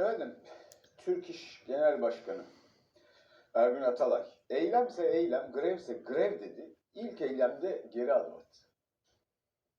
Efendim, Türk İş Genel Başkanı Ergün Atalay, eylemse eylem, grevse grev dedi. İlk eylemde geri adım attı.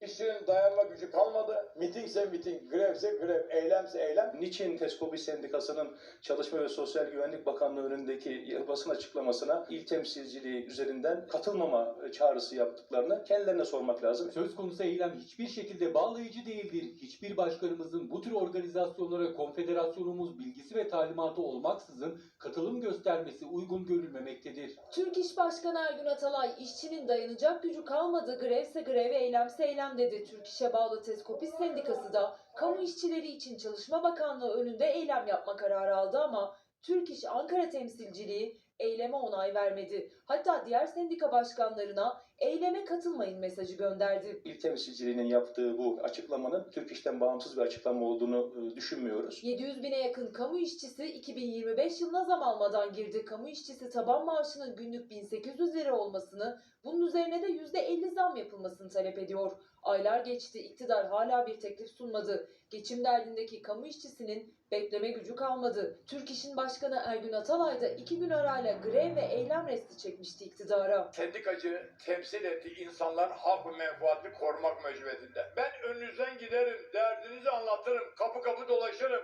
İşçinin dayanma gücü kalmadı. Mitingse miting, grevse grev, eylemse eylem. Niçin TESKOBİ Sendikası'nın Çalışma ve Sosyal Güvenlik Bakanlığı önündeki basın açıklamasına il temsilciliği üzerinden katılmama çağrısı yaptıklarını kendilerine sormak lazım. Söz konusu eylem hiçbir şekilde bağlayıcı değildir. Hiçbir başkanımızın bu tür organizasyonlara konfederasyonumuz bilgisi ve talimatı olmaksızın katılım göstermesi uygun görülmemektedir. Türk İş Başkanı Ergün Atalay, işçinin dayanacak gücü kalmadı, grevse grev, eylemse eylem dedi. Türk İş'e bağlı Teskopis Sendikası da kamu işçileri için Çalışma Bakanlığı önünde eylem yapma kararı aldı ama Türk İş Ankara temsilciliği eyleme onay vermedi. Hatta diğer sendika başkanlarına eyleme katılmayın mesajı gönderdi. İl temsilciliğinin yaptığı bu açıklamanın Türk İş'ten bağımsız bir açıklama olduğunu e, düşünmüyoruz. 700 bine yakın kamu işçisi 2025 yılına zam almadan girdi. Kamu işçisi taban maaşının günlük 1800 lira olmasını, bunun üzerine de %50 zam yapılmasını talep ediyor. Aylar geçti, iktidar hala bir teklif sunmadı. Geçim derdindeki kamu işçisinin bekleme gücü kalmadı. Türk İş'in başkanı Ergün Atalay da iki gün arayla grev ve eylem resti çekmişti iktidara. Sendikacı temsil ettiği insanların hak menfaatini korumak mecburiyetinde. Ben önünüzden giderim, derdinizi anlatırım, kapı kapı dolaşırım.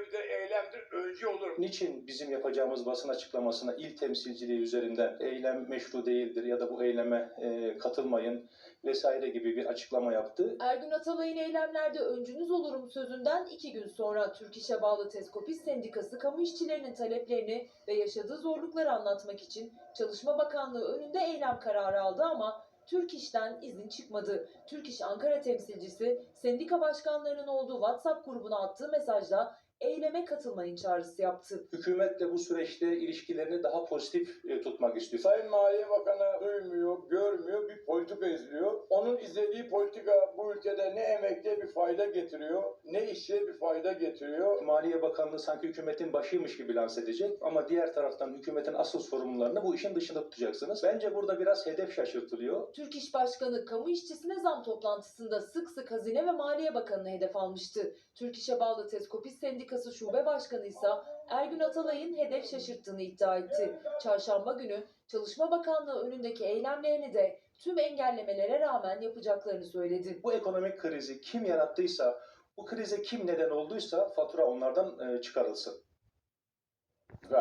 Grevdir, eylemdir, öncü olurum. Niçin bizim yapacağımız basın açıklamasına il temsilciliği üzerinden eylem meşru değildir ya da bu eyleme e, katılmayın vesaire gibi bir açıklama yaptı? Ergün Atalay'ın eylemlerde öncünüz olurum sözünden iki gün sonra Türk İş'e bağlı Teskopis Sendikası kamu işçilerinin taleplerini ve yaşadığı zorlukları anlatmak için Çalışma Bakanlığı önünde eylem kararı aldı ama Türk İş'ten izin çıkmadı. Türk İş Ankara temsilcisi sendika başkanlarının olduğu WhatsApp grubuna attığı mesajda eyleme katılmayın çağrısı yaptı. Hükümet de bu süreçte ilişkilerini daha pozitif e, tutmak istiyor. Sayın Maliye Bakanı duymuyor, görmüyor, bir politika izliyor. Onun izlediği politika bu ülkede ne emekliye bir fayda getiriyor, ne işçiye bir fayda getiriyor. Maliye Bakanlığı sanki hükümetin başıymış gibi lanse edecek ama diğer taraftan hükümetin asıl sorumlularını bu işin dışında tutacaksınız. Bence burada biraz hedef şaşırtılıyor. Türk İş Başkanı kamu işçisine zam toplantısında sık sık Hazine ve Maliye Bakanı'nı hedef almıştı. Türk İş'e bağlı Teskopis Sendikası Şube Başkanı ise Ergün Atalay'ın hedef şaşırttığını iddia etti. Çarşamba günü Çalışma Bakanlığı önündeki eylemlerini de tüm engellemelere rağmen yapacaklarını söyledi. Bu ekonomik krizi kim yarattıysa, bu krize kim neden olduysa fatura onlardan e, çıkarılsın.